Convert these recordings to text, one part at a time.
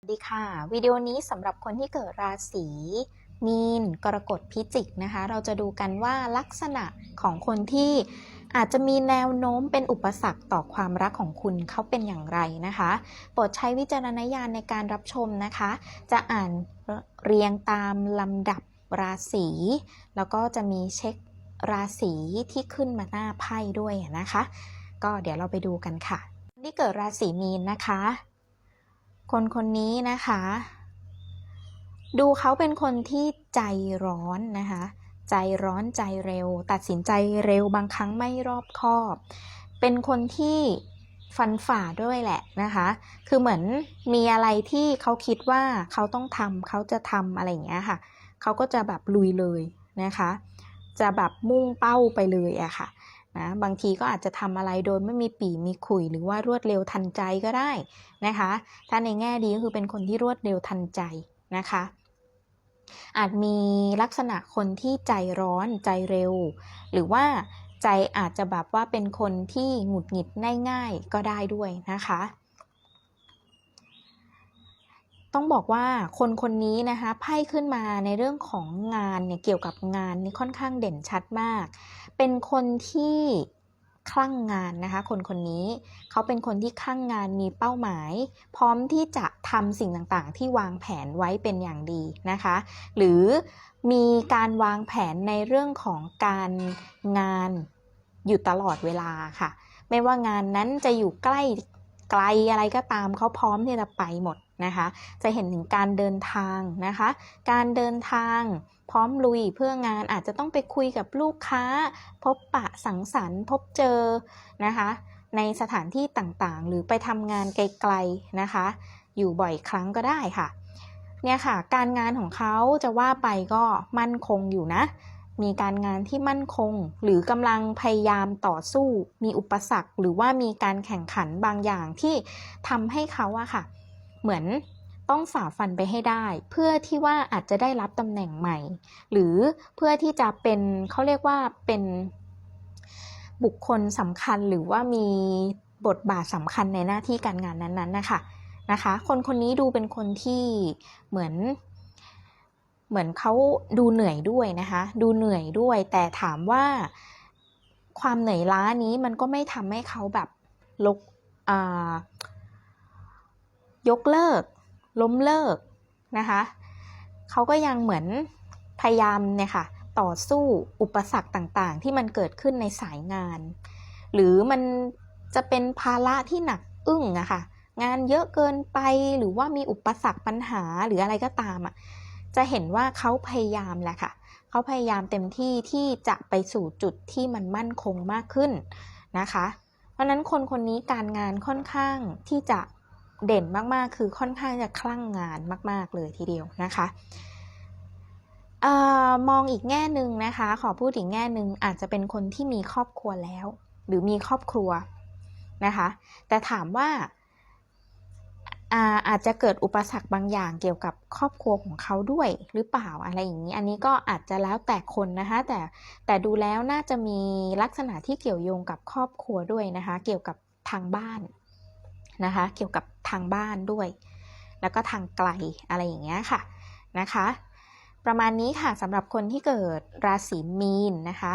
สวัสดีค่ะ วิดีโอนี้สำหรับคนที่เกิดราศีมีน กรกฎพิจิกนะคะ เราจะดูกันว่าลักษณะของคนที่อาจจะมีแนวโน้มเป็นอุปสรรคต่อความรักของคุณเขาเป็นอย่างไรนะคะ โปรดใช้วิจารณญาณในการรับชมนะคะ จะอ่านเรียงตามลำดับราศีแล้วก็จะมีเช็คราศีที่ขึ้นมาหน้าไพ่ด้วยนะคะ ก็เดี๋ยวเราไปดูกันค่ะที่เกิดราศีมีนนะคะ คนคนนี้นะคะ ดูเขาเป็นคนที่ใจร้อนนะคะ ใจร้อนใจเร็ว ตัดสินใจเร็วบางครั้งไม่รอบคอบ เป็นคนที่ฟันฝ่าด้วยแหละนะคะ คือเหมือนมีอะไรที่เขาคิดว่าเขาต้องทำเขาจะทำอะไรอย่างเงี้ยค่ะ เขาก็จะแบบลุยเลยนะคะ จะแบบมุ่งเป้าไปเลยอะค่ะ นะบางทีก็อาจจะทำอะไรโดยไม่มีปีมีขุยหรือว่ารวดเร็วทันใจก็ได้นะคะ ถ้าในแง่ดีก็คือเป็นคนที่รวดเร็วทันใจนะคะ อาจมีลักษณะคนที่ใจร้อนใจเร็ว หรือว่าใจอาจจะแบบว่าเป็นคนที่หงุดหงิดง่ายๆก็ได้ด้วยนะคะ ต้องบอกว่าคนคนนี้นะคะไพ่ขึ้นมาในเรื่องของงานเนี่ยเกี่ยวกับงานนี่ค่อนข้างเด่นชัดมาก เป็นคนที่คลั่งงานนะคะคนคนนี้เขาเป็นคนที่คลั่งงานมีเป้าหมาย พร้อมที่จะทำสิ่งต่างๆ ที่วางแผนไว้เป็นอย่างดีนะคะ หรือมีการวางแผนในเรื่องของการงานอยู่ตลอดเวลาค่ะ ไม่ว่างานนั้นจะอยู่ใกล้ไกลอะไรก็ตามเขาพร้อมที่จะไปหมดนะคะ จะเห็นถึงการเดินทางนะคะ การเดินทาง พร้อมลุยเพื่องานอาจจะต้องไปคุยกับลูกค้า พบปะสังสรรค์พบเจอนะคะ ในสถานที่ต่างๆ หรือไปทำงานไกลๆนะคะ อยู่บ่อยครั้งก็ได้ค่ะ เนี่ยค่ะ การงานของเขาจะว่าไปก็มั่นคงอยู่นะ มีการงานที่มั่นคง หรือกำลังพยายามต่อสู้ มีอุปสรรค หรือว่ามีการแข่งขันบางอย่างที่ทำให้เขาอะค่ะ เหมือน ต้องฝ่าฟันไปให้ได้ เพื่อที่ว่าอาจจะได้รับตำแหน่งใหม่ หรือเพื่อที่จะเป็นเขาเรียกว่าเป็นบุคคลสำคัญหรือว่ามีบทบาทสำคัญในหน้าที่การงานนั้นๆนะคะนะคะ คนคนนี้ดูเป็นคนที่เหมือนเหมือนเขาดูเหนื่อยด้วยนะคะ ดูเหนื่อยด้วย แต่ถามว่าความเหนื่อยล้านี้มันก็ไม่ทำให้เขาแบบลกยกเลิก ล้มเลิกนะคะเขาก็ยังเหมือนพยายามเนี่ยค่ะต่อสู้อุปสรรคต่างๆ ที่มันเกิดขึ้นในสายงาน หรือมันจะเป็นภาระที่หนักอึ้งอะค่ะงานเยอะเกินไปหรือว่ามีอุปสรรคปัญหาหรืออะไรก็ตามอะจะเห็นว่าเขาพยายามแหละค่ะเขาพยายามเต็มที่ที่จะไปสู่จุดที่มันมั่นคงมากขึ้นนะคะ เพราะนั้นคนคนนี้การงานค่อนข้างที่จะ เด่นมากๆ คือค่อนข้างจะคลั่งงานมาก ๆ เลยทีเดียวนะคะออมองอีกแง่หนึ่งนะคะ ขอพูดอีกแง่หนึ่งอาจจะเป็นคนที่มีครอบครัวแล้ว หรือมีครอบครัวนะคะ แต่ถามว่าอาอาจจะเกิดอุปสรรคบางอย่างเกี่ยวกับครอบครัวของเขาด้วยหรือเปล่าอะไรอย่างนี้ อันนี้ก็อาจจะแล้วแต่คนนะคะแต่แต่ดูแล้วน่าจะมีลักษณะที่เกี่ยวโยงกับครอบครัวด้วยนะคะ เกี่ยวกับทางบ้าน นะคะ เกี่ยวกับทางบ้านด้วย แล้วก็ทางไกลอะไรอย่างเงี้ยค่ะนะคะ ประมาณนี้ค่ะสำหรับคนที่เกิดราศีมีนนะคะ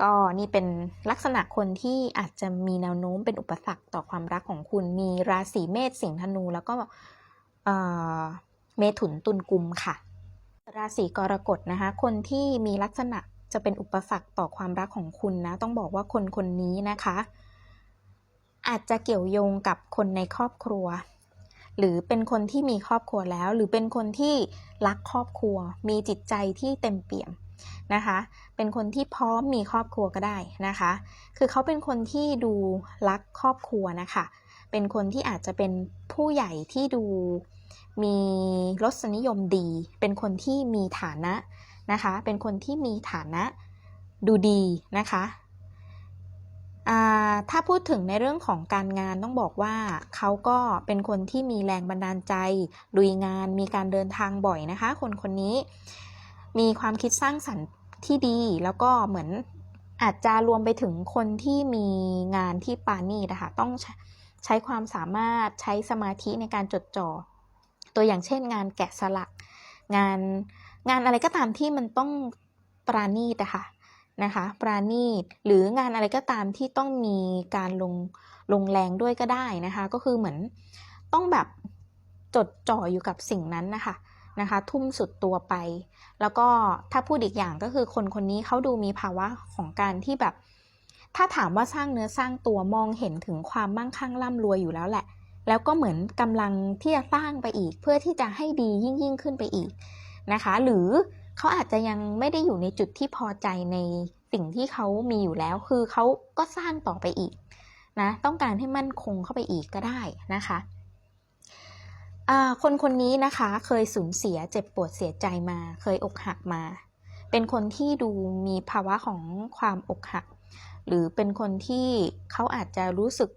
ก็นี่เป็นลักษณะคนที่อาจจะมีแนวโน้มเป็นอุปสรรคต่อความรักของคุณมีราศีเมษสิงห์ธนู แล้วก็เมถุนตุลกุมค่ะ ราศีกรกฎนะคะ คนที่มีลักษณะจะเป็นอุปสรรคต่อความรักของคุณนะ ต้องบอกว่าคนคนนี้นะคะ อาจจะเกี่ยวโยงกับคนในครอบครัว หรือเป็นคนที่มีครอบครัวแล้ว หรือเป็นคนที่รักครอบครัว มีจิตใจที่เต็มเปี่ยมนะคะ เป็นคนที่พร้อมมีครอบครัวก็ได้นะคะ คือเขาเป็นคนที่ดูรักครอบครัวนะคะ เป็นคนที่อาจจะเป็นผู้ใหญ่ที่ดูมีรสนิยมดี เป็นคนที่มีฐานะนะคะ เป็นคนที่มีฐานะดูดีนะคะ ถ้าพูดถึงในเรื่องของการงานต้องบอกว่าเขาก็เป็นคนที่มีแรงบันดาลใจลุยงานมีการเดินทางบ่อยนะคะ คนคนนี้ มีความคิดสร้างสรรค์ที่ดี แล้วก็เหมือนอาจจะรวมไปถึงคนที่มีงานที่ปานีนะคะต้องใช้ความสามารถใช้สมาธิในการจดจ่อ ตัวอย่างเช่น งานแกะสลัก งานงานอะไรก็ตามที่มันต้องปราณีตอะค่ะ นะคะปราณีตหรืองานอะไรก็ตามที่ต้องมีการลงลงแรงด้วยก็ได้นะคะ ก็คือเหมือนต้องแบบจดจ่ออยู่กับสิ่งนั้นนะคะนะคะ ทุ่มสุดตัวไป แล้วก็ถ้าพูดอีกอย่างก็คือคนคนนี้เขาดูมีภาวะของการที่แบบ ถ้าถามว่าสร้างเนื้อสร้างตัวมองเห็นถึงความมั่งคั่งร่ำรวยอยู่แล้วแหละ แล้วก็เหมือนกำลังที่จะสร้างไปอีก เพื่อที่จะให้ดียิ่งยิ่งขึ้นไปอีกนะคะ หรือ เขาอาจจะยังไม่ได้อยู่ในจุดที่พอใจในสิ่งที่เขามีอยู่แล้ว คือเขาก็สร้างต่อไปอีกนะต้องการให้มั่นคงเข้าไปอีกก็ได้นะคะคนคนนี้นะคะเคยสูญเสียเจ็บปวดเสียใจมา เคยอกหักมา เป็นคนที่ดูมีภาวะของความอกหัก หรือเป็นคนที่เขาอาจจะรู้สึก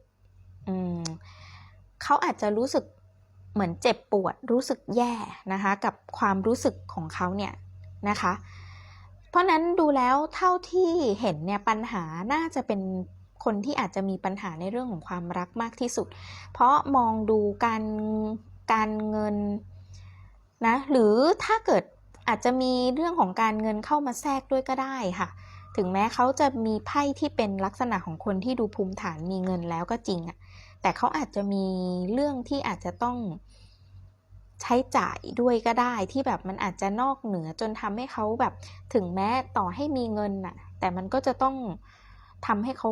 เขาอาจจะรู้สึกเหมือนเจ็บปวดรู้สึกแย่นะคะ กับความรู้สึกของเขาเนี่ย นะคะ เพราะนั้นดูแล้วเท่าที่เห็นเนี่ยปัญหาน่าจะเป็นคนที่อาจจะมีปัญหาในเรื่องของความรักมากที่สุด เพราะมองดูการการเงินนะหรือถ้าเกิดอาจจะมีเรื่องของการเงินเข้ามาแทรกด้วยก็ได้ค่ะ ถึงแม้เขาจะมีไพ่ที่เป็นลักษณะของคนที่ดูภูมิฐานมีเงินแล้วก็จริงอะแต่เขาอาจจะมีเรื่องที่อาจจะต้อง ใช้จ่ายด้วยก็ได้ที่แบบมันอาจจะนอกเหนือจนทำให้เขาแบบถึงแม้ต่อให้มีเงินน่ะ แต่มันก็จะต้องทำให้เขา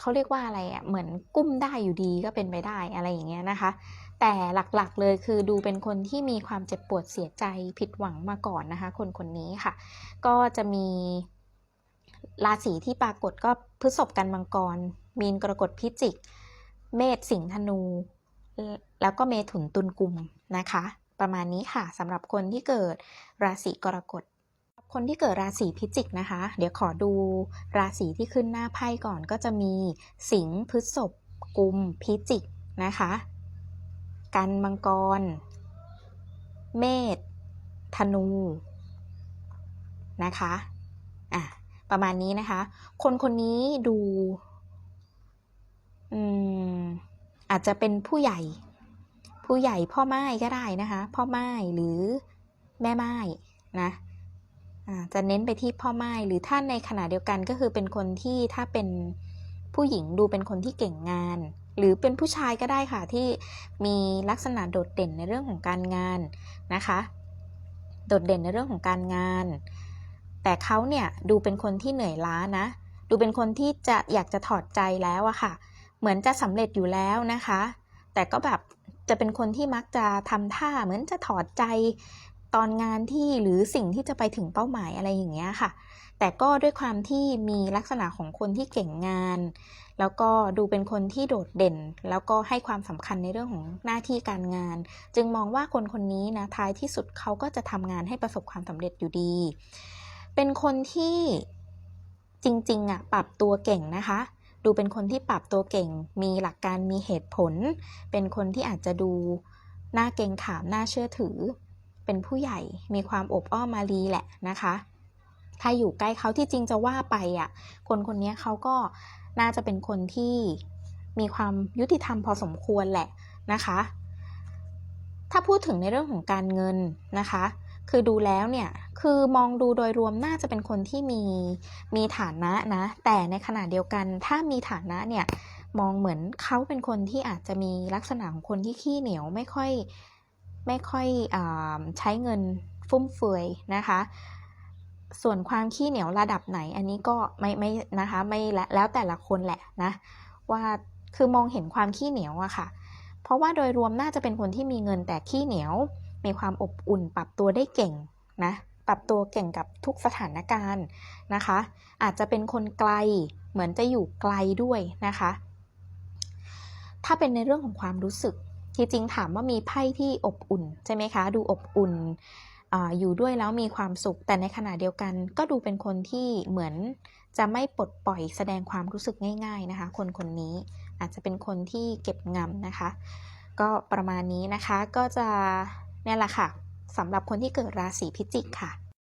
เขาเรียกว่าอะไรอะ่ะเหมือนกุ้มได้อยู่ดีก็เป็นไปได้อะไรอย่างเงี้ยนะคะ แต่หลักๆเลยคือดูเป็นคนที่มีความเจ็บปวดเสียใจผิดหวังมาก่อนนะคะ คนคนนี้ค่ะ ก็จะมีราศีที่ปรากฏก็พฤษภกันมังกร มีนกรกฎพิจิก เมษสิงห์ธนู แล้วก็เมถุนตุลกุมนะคะ ประมาณนี้ค่ะสำหรับคนที่เกิดราศีกรกฎคนที่เกิดราศีพิจิกนะคะ เดี๋ยวขอดูราศีที่ขึ้นหน้าไพ่ก่อนก็จะมีสิงห์พฤษภกุมพิจิกนะคะ กันมังกร เมษธนูนะคะอะประมาณนี้นะคะ คนคนนี้ดู อืม อาจจะเป็นผู้ใหญ่ ผู้ใหญ่พ่อไม้ก็ได้นะคะ พ่อไม้หรือแม่ไม้นะจะเน้นไปที่พ่อไม้หรือท่านในขณะเดียวกันก็คือเป็นคนที่ถ้าเป็นผู้หญิงดูเป็นคนที่เก่งงาน หรือเป็นผู้ชายก็ได้ค่ะที่มีลักษณะโดดเด่นในเรื่องของการงานนะคะ โดดเด่นในเรื่องของการงาน แต่เขาเนี่ยดูเป็นคนที่เหนื่อยล้านะ ดูเป็นคนที่จะอยากจะถอดใจแล้วอะค่ะ เหมือนจะสำเร็จอยู่แล้วนะคะ แต่ก็แบบจะเป็นคนที่มักจะทำท่าเหมือนจะถอดใจตอนงานที่หรือสิ่งที่จะไปถึงเป้าหมายอะไรอย่างเงี้ยค่ะ แต่ก็ด้วยความที่มีลักษณะของคนที่เก่งงาน แล้วก็ดูเป็นคนที่โดดเด่น แล้วก็ให้ความสำคัญในเรื่องของหน้าที่การงาน จึงมองว่าคนคนนี้นะท้ายที่สุดเขาก็จะทำงานให้ประสบความสำเร็จอยู่ดี เป็นคนที่จริงๆอะปรับตัวเก่งนะคะ ดูเป็นคนที่ปรับตัวเก่ง มีหลักการมีเหตุผล เป็นคนที่อาจจะดูน่าเกรงขามน่าเชื่อถือ เป็นผู้ใหญ่มีความอบอ้อมมาลีแหละนะคะ ถ้าอยู่ใกล้เขาที่จริงจะว่าไปอะ คนคนนี้เขาก็น่าจะเป็นคนที่มีความยุติธรรมพอสมควรแหละนะคะ ถ้าพูดถึงในเรื่องของการเงินนะคะ คือดูแล้วเนี่ยคือมองดูโดยรวมน่าจะเป็นคนที่มีมีฐานะนะ แต่ในขณะเดียวกันถ้ามีฐานะเนี่ยมองเหมือนเขาเป็นคนที่อาจจะมีลักษณะของคนที่ขี้เหนียวไม่ค่อยไม่ค่อยอใช้เงินฟุ่มเฟือยนะคะ ส่วนความขี้เหนียวระดับไหนอันนี้ก็ไม่ไม่นะคะไม่แล้วแต่ละคนแหละนะว่าคือมองเห็นความขี้เหนียวอะค่ะ เพราะว่าโดยรวมน่าจะเป็นคนที่มีเงินแต่ขี้เหนียว มีความอบอุ่น ปรับตัวได้เก่งนะปรับตัวเก่งกับทุกสถานการณ์นะคะ อาจจะเป็นคนไกลเหมือนจะอยู่ไกลด้วยนะคะ ถ้าเป็นในเรื่องของความรู้สึกที่จริงถามว่ามีไพ่ที่อบอุ่นใช่ไหมคะ ดูอบอุ่นออยู่ด้วยแล้วมีความสุข แต่ในขณะเดียวกัน ก็ดูเป็นคนที่เหมือนจะไม่ปลดปล่อยแสดงความรู้สึกง่าย ๆนะคะ คนคนนี้อาจจะเป็นคนที่เก็บงำนะคะ ก็ประมาณนี้นะคะก็จะ นี่แหละค่ะสำหรับคนที่เกิดราศีพิจิกค่ะ